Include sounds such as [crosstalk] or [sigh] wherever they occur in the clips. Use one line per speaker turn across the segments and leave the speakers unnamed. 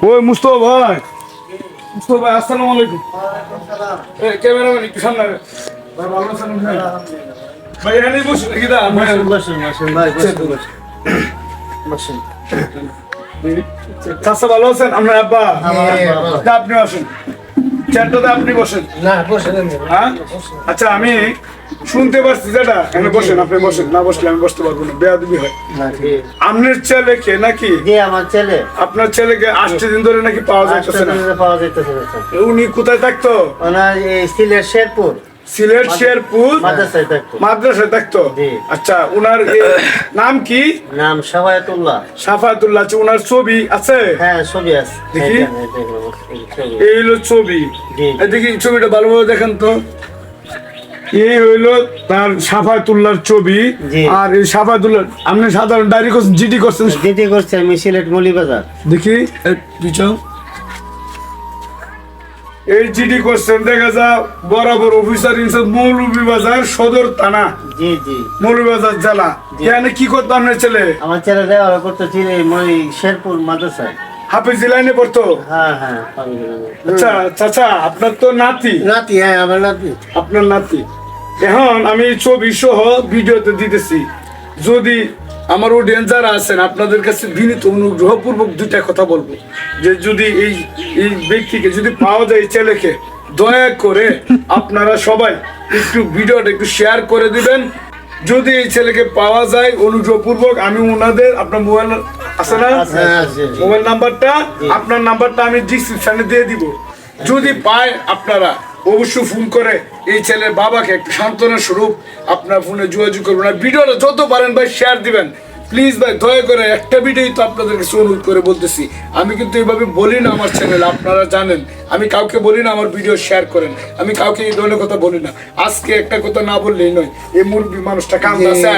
কই মুস্তফা ভাই? মুস্তফা ভাই আসসালামু আলাইকুম। এই ক্যামেরাম্যান একটু সামনে। ভাই ভালো আছেন ভাই? ভাই এখানেই বসে নাকি? দা
বসুন বসুন বসুন ভাই বসুন বসুন। বসুন।
চাচা ভালো আছেন? আমরা আব্বা আপনি আসেন চেয়ারটাতে আপনি বসেন।
না বসেন
হ্যাঁ? আচ্ছা আমি শুনতে পারছি যেটা এখানে বসেন আপনি বসেন। না বসলে আমি বসতে পারব না। বেয়াদবি হয়। আপনার ছেলেকে নাকি?
জি আমার ছেলে?
আপনার ছেলেকে আটটি দিন ধরে নাকি পাওয়া যাইতেছে না?
পাওয়া যাইতেছে না,
উনি কোথায় থাকতো?
ওনার সিলেট শেরপুর।
সিলেট শেরপুর?
মাদ্রাসায় থাকতো।
মাদ্রাসায় থাকতো? আচ্ছা উনার নাম কি?
নাম সাফায়াতুল্লাহ
সাফাতুল্লাহ আছে উনার ছবি আছে?
হ্যাঁ ছবি আছে।
দেখি।
এই যে, এই।
হলো ছবি। দেখি ছবিটা ভালোভাবে দেখেন তো। এই হইল তার সাফাতুল্লাহর ছবি। আর এই সাফাতুল্লাহ আপনি সাধারণ ডায়েরি করছেন জিডি করছেন?
করছে আমি সিলেট মলিবাজার।
দেখি পিছাও এই জিডি করছেন দেখা যা বরাবর অফিসার মৌলভীবাজার সদর থানা।
জি জি।
মৌলভীবাজার জেলা। এখানে কি করতো আপনার ছেলে?
আমার ছেলে দেওয়া করতে ছিল শেরপুর মাদ্রাসায়।
হাফিজ লাইনে পড়তো?
হ্যাঁ হ্যাঁ
আচ্ছা চাচা আপনার তো নাতি।
নাতি হ্যাঁ আমার নাতি।
আপনার নাতি। এখন আমি ছবি সহ ভিডিওতে দিতেছি। যদি আমার অডিয়েন্স যারা আছেন আপনাদের কাছে বিনীত অনুগ্রহপূর্বক দুইটা কথা বলব। যে যদি এই এই ব্যক্তিকে যদি পাওয়া যায় ছেলেকে দয়া করে আপনারা সবাই একটু ভিডিওটা একটু শেয়ার করে দিবেন। যদি এই ছেলেকে পাওয়া যায় অনুগ্রহপূর্বক আমি ওনাদের আপনার মোবাইল আছে না। মোবাইল নাম্বারটা আপনার নাম্বারটা আমি ডিসক্রিপশনে দিয়ে দিব। যদি পায় আপনারা অবশ্যই ফোন করে এই ছেলের বাবাকে একটু সান্ত্বনা স্বরূপ আপনার ফোনে যোগাযোগ করবেন। আর ভিডিওটা যত পারেন ভাই শেয়ার দিবেন। প্লিজ ভাই দয়া করে একটা ভিডিওই তো আপনাদের কাছে অনুরোধ করে বলতেছি। আমি কিন্তু এইভাবে বলি না আমার চ্যানেল আপনারা জানেন। আমি কাউকে বলি না আমার ভিডিও শেয়ার করেন। আমি কাউকে এই ধরনের কথা বলি না। আজকে একটা কথা না বললেই নয় এই মুরগি মানুষটা কান্দাছে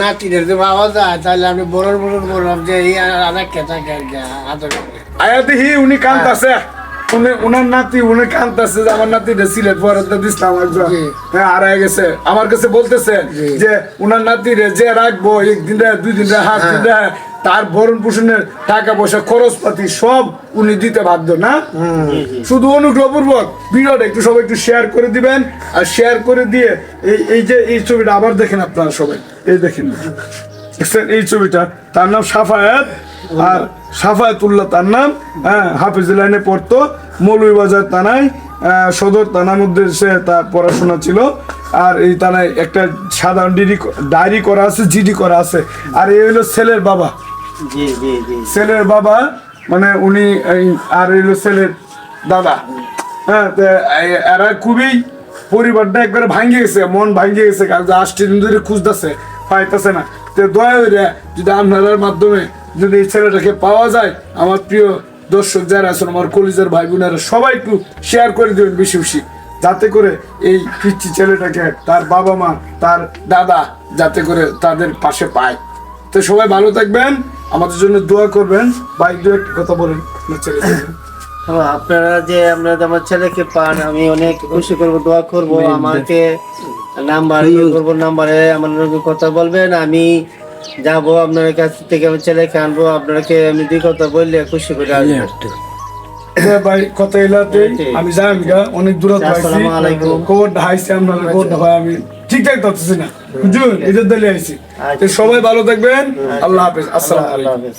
নাতিদের যে পাওয়া যায় তাহলে আমি বড় বড় বললাম যে এই আর কি আদর করে।
উনি কান্দাছে উনি উনার নাতি উনি যে আমার নাতি সিলেট পড়াতে দিছিলাম একজন হ্যাঁ হারায় গেছে। আমার কাছে বলতেছে যে উনার নাতি রে যে রাখব একদিন রে দুই দিন রে হাত দিন রে তার ভরণ পোষণের টাকা পয়সা খরচপাতি সব উনি দিতে বাধ্য না। শুধু অনুগ্রহপূর্বক ভিডিওটা একটু সবাই একটু শেয়ার করে দিবেন। আর শেয়ার করে দিয়ে এই এই যে এই ছবিটা আবার দেখেন আপনারা সবাই। এই দেখেন। দেখছেন এই ছবিটা তার নাম সাফায়াত আর সাফায়াতুল্লাহ তার নাম হ্যাঁ হাফিজ লাইনে পড়তো মৌলভীবাজার থানায় সদর থানার মধ্যে সে তার পড়াশোনা ছিল আর এই থানায় একটা সাধারণ ডিডি ডায়েরি করা আছে জিডি করা আছে আর এই হলো ছেলের বাবা। ছেলের বাবা মানে উনি আর এই হইল ছেলের দাদা। হ্যাঁ এরা খুবই পরিবারটা একবারে ভাঙ্গে গেছে মন ভাঙ্গে গেছে কারণ আষ্টি দিন ধরে খুঁজতেছে পাইতেছে না। তো দয়া করে যদি আপনার মাধ্যমে যদি এই ছেলেটাকে পাওয়া যায় আমার প্রিয় দর্শক যারা আছেন আমার কলিজার ভাই বোনেরা সবাই একটু শেয়ার করে দেবেন বেশি বেশি যাতে করে এই পিচ্ছি ছেলেটাকে তার বাবা মা তার দাদা যাতে করে তাদের পাশে পায়। তো সবাই ভালো থাকবেন আমাদের জন্য দোয়া করবেন। ভাই দু একটা কথা বলেন।
তো [laughs] আপনারা যে আমরা আমার ছেলেকে পান আমি অনেক খুশি করব দোয়া করব আমাকে নাম্বার করব নাম্বারে আমার কথা বলবেন আমি যাব আপনার কাছ থেকে আমার ছেলেকে আনব আপনাকে আমি দুই কথা বললে খুশি করে আসব।
ভাই কথা এলাতে আমি যাই আমি অনেক দূরত পাইছি
আসসালামু
হাইছি আপনার খবর ভাই আমি ঠিকঠাক ধরতেছি না। বুঝুন এদের দলে আইছি। সবাই ভালো থাকবেন। আল্লাহ হাফেজ। আসসালাম
আল্লাহ হাফেজ।